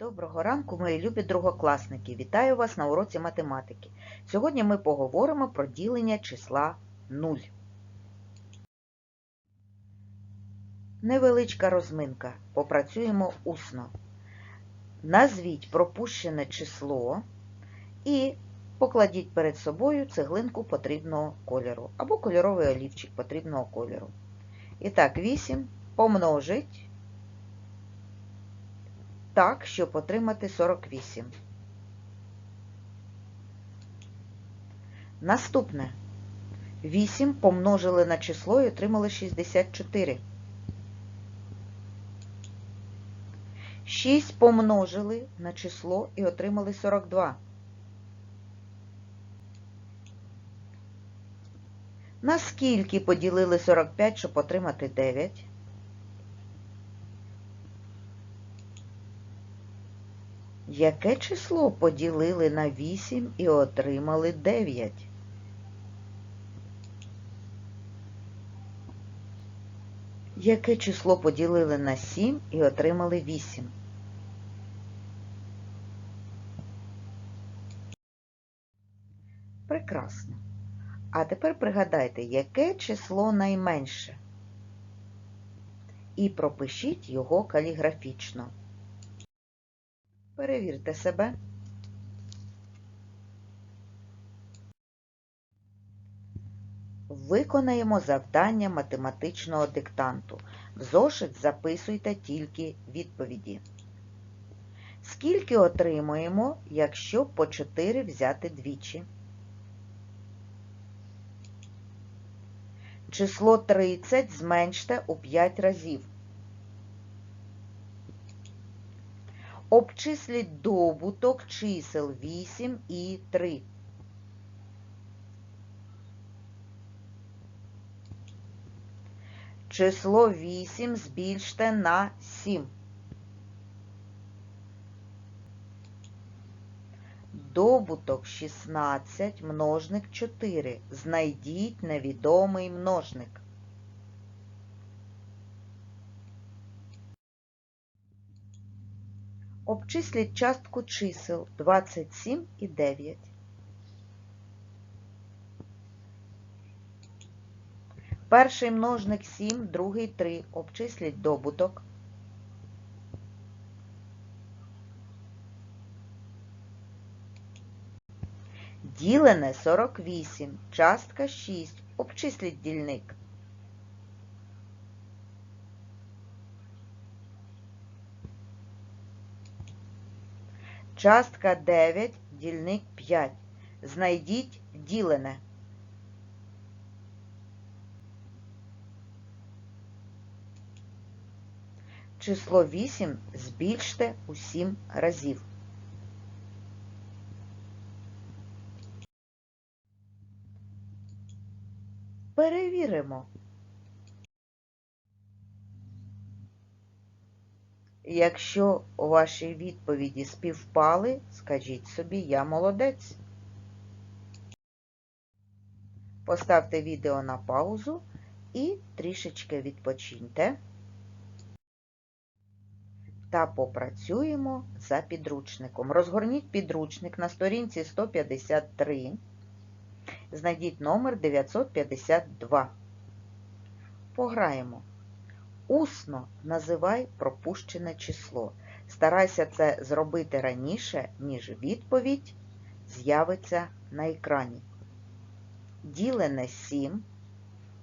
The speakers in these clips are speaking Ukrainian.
Доброго ранку, мої любі другокласники! Вітаю вас на уроці математики. Сьогодні ми поговоримо про ділення числа 0. Невеличка розминка. Попрацюємо усно. Назвіть пропущене число і покладіть перед собою цеглинку потрібного кольору або кольоровий олівчик потрібного кольору. І так, 8 помножить так, щоб отримати 48. Наступне. 8 помножили на число і отримали 64. 6 помножили на число і отримали 42. На скільки поділили 45, щоб отримати 9? Яке число поділили на 8 і отримали 9? Яке число поділили на 7 і отримали 8? Прекрасно. А тепер пригадайте, яке число найменше? І пропишіть його каліграфічно. Перевірте себе. Виконаємо завдання математичного диктанту. В зошит записуйте тільки відповіді. Скільки отримуємо, якщо по 4 взяти двічі? Число 30 зменште у 5 разів. Обчисліть добуток чисел 8 і 3. Число 8 збільште на 7. Добуток 16, множник 4. Знайдіть невідомий множник. Обчисліть частку чисел 27 і 9. Перший множник 7, другий 3. Обчисліть добуток. Ділене 48, частка 6. Обчисліть дільник. Частка 9, дільник 5. Знайдіть ділене. Число 8 збільште у 7 разів. Перевіримо. Якщо ваші відповіді співпали, скажіть собі «Я молодець». Поставте відео на паузу і трішечки відпочиньте. Та попрацюємо за підручником. Розгорніть підручник на сторінці 153. Знайдіть номер 952. Пограємо. Усно називай пропущене число. Старайся це зробити раніше, ніж відповідь з'явиться на екрані. Ділене 7,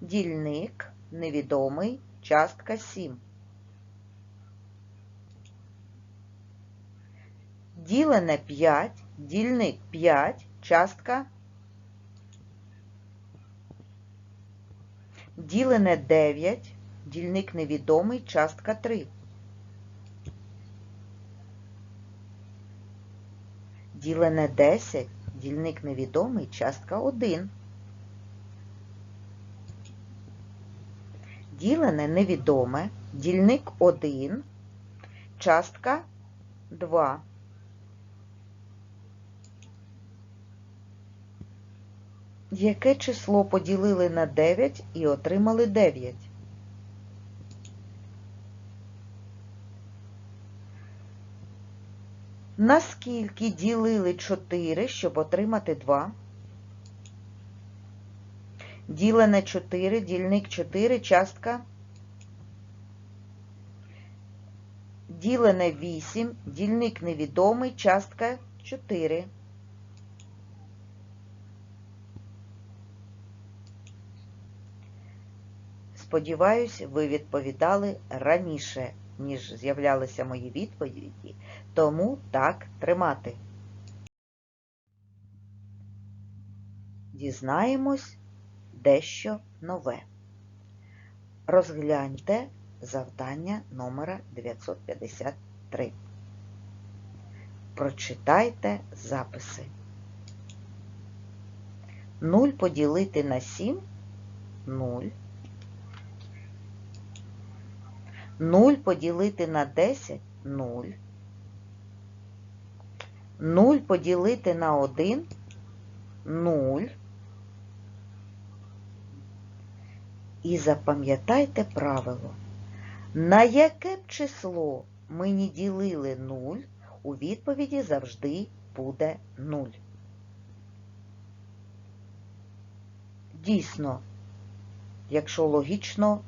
дільник невідомий, частка 7. Ділене 5, дільник 5, частка Ділене 9, дільник невідомий, частка 3. Ділене 10, дільник невідомий, частка 1. Ділене невідоме, дільник 1, частка 2. Яке число поділили на 9 і отримали 9? Наскільки ділили 4, щоб отримати 2? Ділене 4, дільник 4, частка. Ділене 8, дільник невідомий, частка 4. Сподіваюсь, ви відповідали раніше, ніж з'являлися мої відповіді, тому так тримати. Дізнаємось дещо нове. Розгляньте завдання номера 953. Прочитайте записи. 0 поділити на 7 – 0. 0 поділити на 10 – 0. 0 поділити на 1 – 0. І запам'ятайте правило. На яке б число ми не ділили 0, у відповіді завжди буде 0. Дійсно, якщо логічно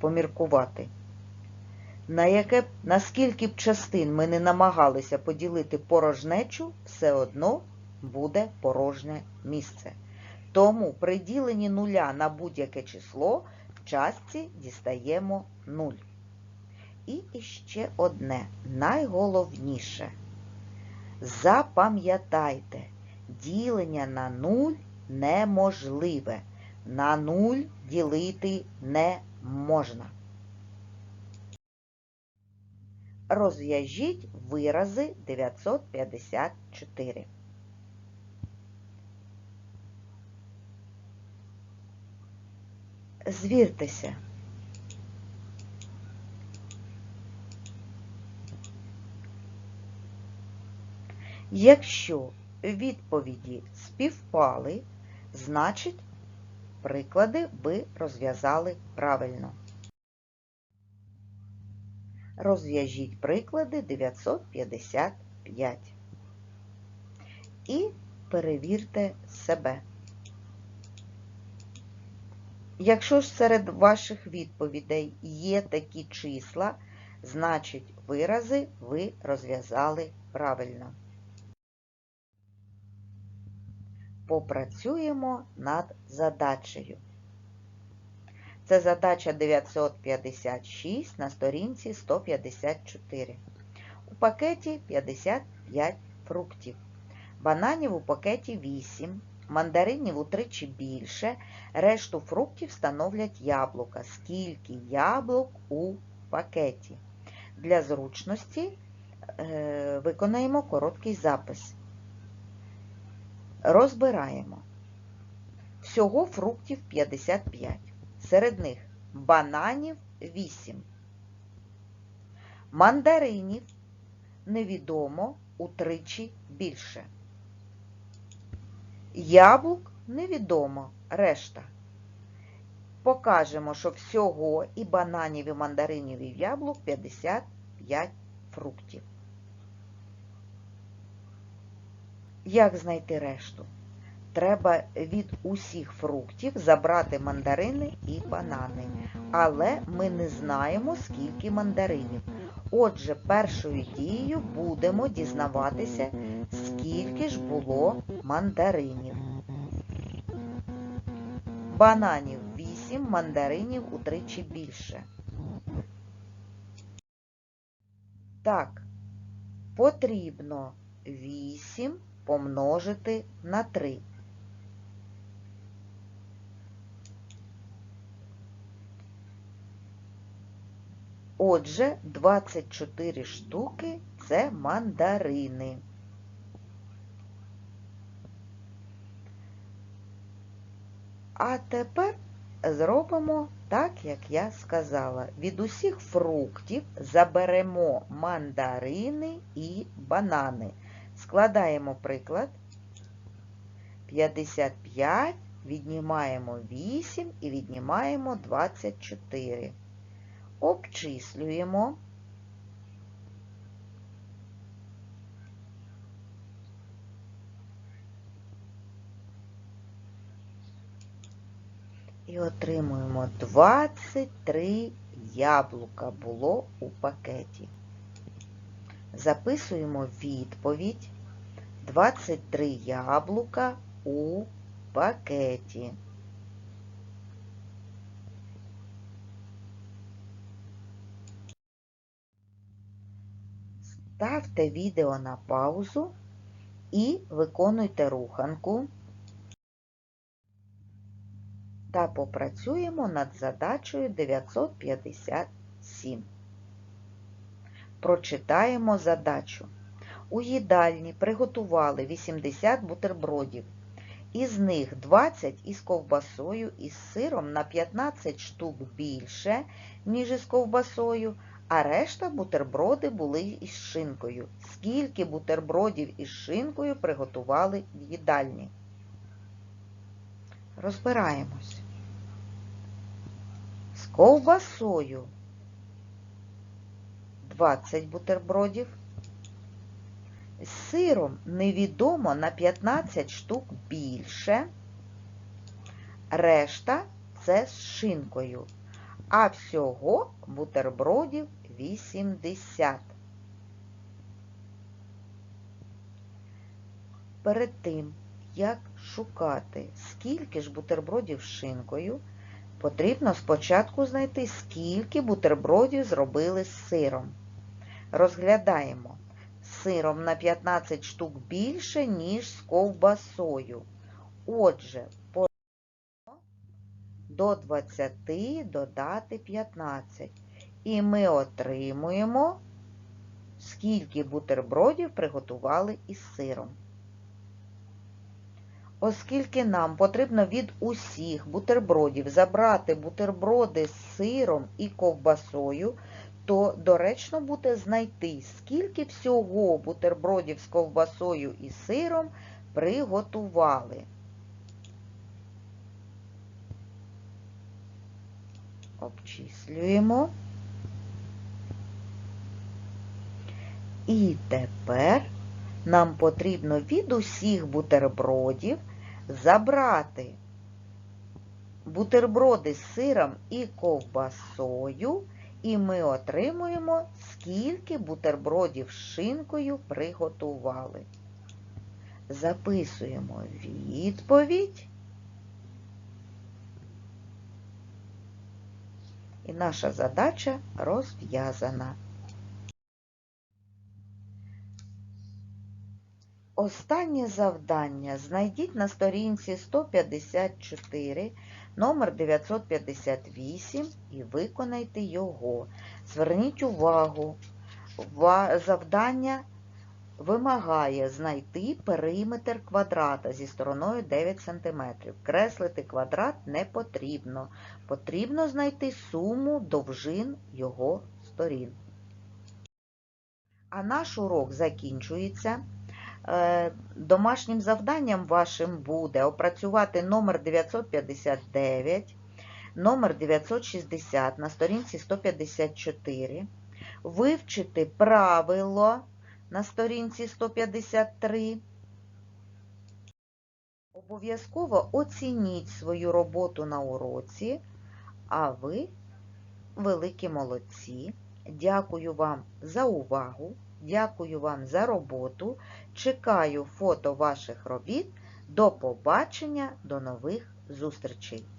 поміркувати. На яке наскільки б частин ми не намагалися поділити порожнечу, все одно буде порожнє місце. Тому при діленні нуля на будь-яке число в частці дістаємо 0. І іще одне, найголовніше. Запам'ятайте, ділення на 0 неможливе. На 0 ділити не можна. Розв'яжіть вирази 954. Звіртеся. Якщо відповіді співпали, значить приклади ви розв'язали правильно. Розв'яжіть приклади 955 і перевірте себе. Якщо ж серед ваших відповідей є такі числа, значить вирази ви розв'язали правильно. Попрацюємо над задачею. Це задача 956 на сторінці 154. У пакеті 55 фруктів. Бананів у пакеті 8, мандаринів утричі більше, решту фруктів становлять яблука. Скільки яблук у пакеті? Для зручності е, виконаємо короткий запис. Розбираємо. Всього фруктів 55. Серед них бананів 8. Мандаринів невідомо утричі більше. Яблук невідомо решта. Покажемо, що всього і бананів, і мандаринів, і яблук 55 фруктів. Як знайти решту? Треба від усіх фруктів забрати мандарини і банани. Але ми не знаємо, скільки мандаринів. Отже, першою дією будемо дізнаватися, скільки ж було мандаринів. Бананів 8, мандаринів утричі більше. Так, потрібно 8 помножити на 3. Отже, 24 штуки це мандарини. А тепер зробимо так, як я сказала. Від усіх фруктів заберемо мандарини і банани. Складаємо приклад. 55, віднімаємо 8 і віднімаємо 24 обчислюємо. І отримуємо 23 яблука було у пакеті. Записуємо відповідь 23 яблука у пакеті. Ставте відео на паузу і виконуйте руханку та попрацюємо над задачею 957. Прочитаємо задачу. У їдальні приготували 80 бутербродів. Із них 20 із ковбасою і з сиром на 15 штук більше, ніж із ковбасою, а решта бутерброди були із шинкою. Скільки бутербродів із шинкою приготували в їдальні? Розбираємось. З ковбасою 20 бутербродів. З сиром невідомо на 15 штук більше. Решта це з шинкою. А всього бутербродів 80. Перед тим, як шукати, скільки ж бутербродів шинкою, потрібно спочатку знайти, скільки бутербродів зробили з сиром. Розглядаємо. Сиром на 15 штук більше, ніж з ковбасою. Отже, до 20 додати 15. І ми отримуємо, скільки бутербродів приготували із сиром. Оскільки нам потрібно від усіх бутербродів забрати бутерброди з сиром і ковбасою, то доречно буде знайти, скільки всього бутербродів з ковбасою і сиром приготували. Обчислюємо. І тепер нам потрібно від усіх бутербродів забрати бутерброди з сиром і ковбасою, і ми отримуємо, скільки бутербродів з шинкою приготували. Записуємо відповідь. Наша задача розв'язана. Останнє завдання знайдіть на сторінці 154 номер 958 і виконайте його. Зверніть увагу, завдання вимагає знайти периметр квадрата зі стороною 9 см. Креслити квадрат не потрібно. Потрібно знайти суму довжин його сторін. А наш урок закінчується. Домашнім завданням вашим буде опрацювати номер 959, номер 960 на сторінці 154, вивчити правило на сторінці 153. Обов'язково оцініть свою роботу на уроці, а ви великі молодці. Дякую вам за увагу. Дякую вам за роботу. Чекаю фото ваших робіт. До побачення, до нових зустрічей!